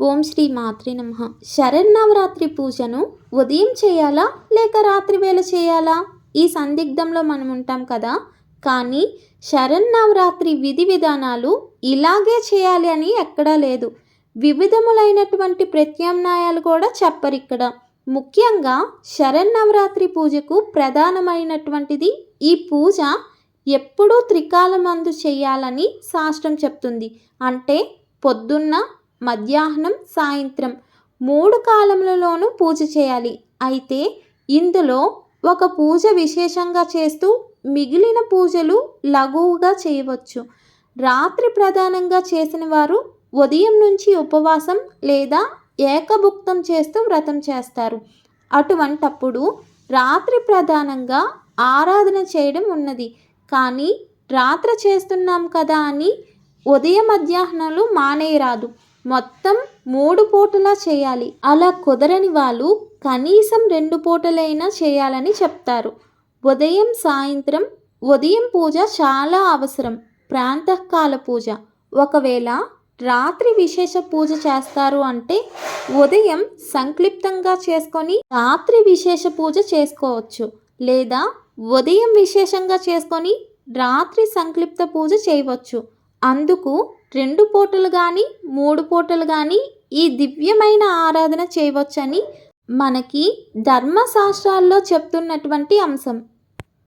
ఓం శ్రీ మాత్రి నమ. శరన్నవరాత్రి పూజను ఉదయం చేయాలా లేక రాత్రి వేళ చేయాలా? ఈ సందిగ్ధంలో మనం ఉంటాం కదా. కానీ శరన్నవరాత్రి విధి విధానాలు ఇలాగే చేయాలి అని ఎక్కడా లేదు. వివిధములైనటువంటి ప్రత్యామ్నాయాలు కూడా చెప్పరు ఇక్కడ. ముఖ్యంగా శరన్నవరాత్రి పూజకు ప్రధానమైనటువంటిది ఈ పూజ ఎప్పుడూ త్రికాలమందు చేయాలని శాస్త్రం చెప్తుంది. అంటే పొద్దున్న మధ్యాహ్నం సాయంత్రం మూడు కాలములలోనూ పూజ చేయాలి. అయితే ఇందులో ఒక పూజ విశేషంగా చేస్తూ మిగిలిన పూజలు లఘువుగా చేయవచ్చు. రాత్రి ప్రధానంగా చేసిన వారు ఉదయం నుంచి ఉపవాసం లేదా ఏకభుక్తం చేస్తూ వ్రతం చేస్తారు. అటువంటప్పుడు రాత్రి ప్రధానంగా ఆరాధన చేయడం ఉన్నది. కానీ రాత్రి చేస్తున్నాం కదా అని ఉదయ మధ్యాహ్నాలు మానేయరాదు. మొత్తం మూడు పూటలా చేయాలి. అలా కుదరని వాళ్ళు కనీసం రెండు పూటలైనా చేయాలని చెప్తారు. ఉదయం సాయంత్రం ఉదయం పూజ చాలా అవసరం. ప్రాంతకాల పూజ. ఒకవేళ రాత్రి విశేష పూజ చేస్తారు అంటే ఉదయం సంక్లిప్తంగా చేసుకొని రాత్రి విశేష పూజ చేసుకోవచ్చు. లేదా ఉదయం విశేషంగా చేసుకొని రాత్రి సంక్లిప్త పూజ చేయవచ్చు. అందుకు రెండు పూటలు కానీ మూడు పూటలు కానీ ఈ దివ్యమైన ఆరాధన చేయవచ్చని మనకి ధర్మశాస్త్రాల్లో చెప్తున్నటువంటి అంశం.